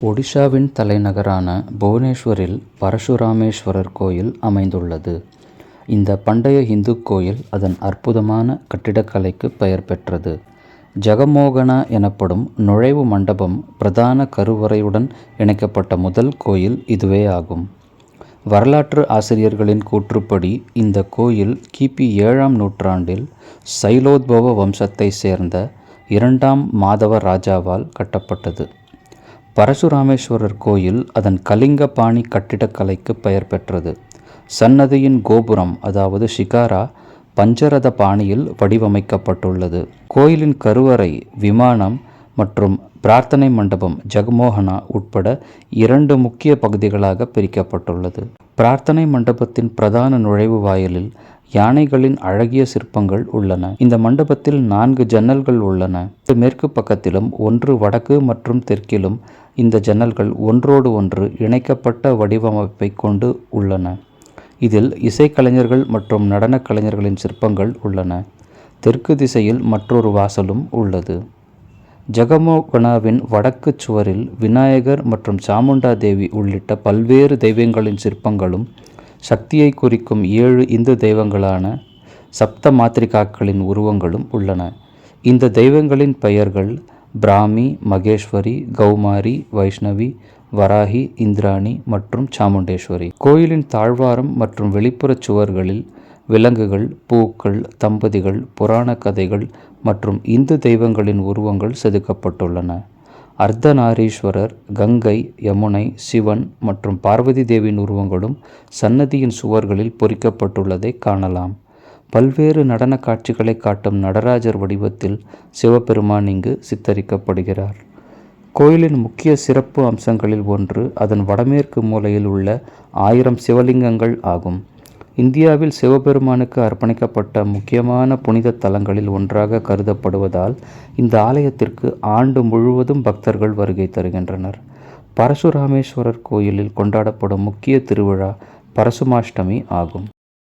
ஒடிஷாவின் தலைநகரான புவனேஸ்வரில் பரசுராமேஸ்வரர் கோயில் அமைந்துள்ளது. இந்த பண்டைய இந்து கோயில் அதன் அற்புதமான கட்டிடக்கலைக்கு பெயர் பெற்றது. ஜெகமோகனா எனப்படும் நுழைவு மண்டபம் பிரதான கருவறையுடன் இணைக்கப்பட்ட முதல் கோயில் இதுவே ஆகும் வரலாற்று ஆசிரியர்களின் கூற்றுப்படி இந்த கோயில் கிபி ஏழாம் நூற்றாண்டில் சைலோத்பவ வம்சத்தைச் சேர்ந்த இரண்டாம் மாதவ ராஜாவால் கட்டப்பட்டது. பரசுராமேஸ்வரர் கோயில் அதன் கலிங்க பாணி கட்டிடக்கலைக்கு பெயர் பெற்றது. சன்னதியின் கோபுரம் அதாவது ஷிகாரா பஞ்சரத பாணியில் வடிவமைக்கப்பட்டுள்ளது. கோயிலின் கருவறை விமானம் மற்றும் பிரார்த்தனை மண்டபம் ஜெகமோகனா உட்பட இரண்டு முக்கிய பகுதிகளாக பிரிக்கப்பட்டுள்ளது. பிரார்த்தனை மண்டபத்தின் பிரதான நுழைவு வாயிலில் யானைகளின் அழகிய சிற்பங்கள் உள்ளன. இந்த மண்டபத்தில் நான்கு ஜன்னல்கள் உள்ளன. மேற்கு பக்கத்திலும் ஒன்று வடக்கு மற்றும் தெற்கிலும் இந்த ஜன்னல்கள் ஒன்றோடு ஒன்று இணைக்கப்பட்ட வடிவமைப்பைக் கொண்டு உள்ளன. இதில் இசைக்கலைஞர்கள் மற்றும் நடனக் கலைஞர்களின் சிற்பங்கள் உள்ளன. தெற்கு திசையில் மற்றொரு வாசலும் உள்ளது. ஜெகமோகனாவின் வடக்கு சுவரில் விநாயகர் மற்றும் சாமுண்டா தேவி உள்ளிட்ட பல்வேறு தெய்வங்களின் சிற்பங்களும் சக்தியை குறிக்கும் ஏழு இந்து தெய்வங்களான சப்த மாத்திரிகாக்களின் உருவங்களும் உள்ளன. இந்த தெய்வங்களின் பெயர்கள் பிராமி மகேஸ்வரி கௌமாரி வைஷ்ணவி வராகி இந்திராணி மற்றும் சாமுண்டேஸ்வரி. கோயிலின் தாழ்வாரம் மற்றும் வெளிப்புறச் சுவர்களில் விலங்குகள் பூக்கள் தம்பதிகள் புராண கதைகள் மற்றும் இந்து தெய்வங்களின் உருவங்கள் செதுக்கப்பட்டுள்ளன. அர்த்தநாரீஸ்வரர் கங்கை யமுனை சிவன் மற்றும் பார்வதி தேவியின் உருவங்களும் சன்னதியின் சுவர்களில் பொறிக்கப்பட்டுள்ளதைக் காணலாம். பல்வேறு நடனக் காட்சிகளைக் காட்டும் நடராஜர் வடிவத்தில் சிவபெருமான் இங்கு சித்தரிக்கப்படுகிறார். கோயிலின் முக்கிய சிறப்பு அம்சங்களில் ஒன்று அதன் வடமேற்கு மூலையில் உள்ள ஆயிரம் சிவலிங்கங்கள் ஆகும். இந்தியாவில் சிவபெருமானுக்கு அர்ப்பணிக்கப்பட்ட முக்கியமான புனித தலங்களில் ஒன்றாக கருதப்படுவதால் இந்த ஆலயத்திற்கு ஆண்டு முழுவதும் பக்தர்கள் வருகை தருகின்றனர். பரசுராமேஸ்வரர் கோயிலில் கொண்டாடப்படும் முக்கிய திருவிழா பரசுமாஷ்டமி ஆகும்.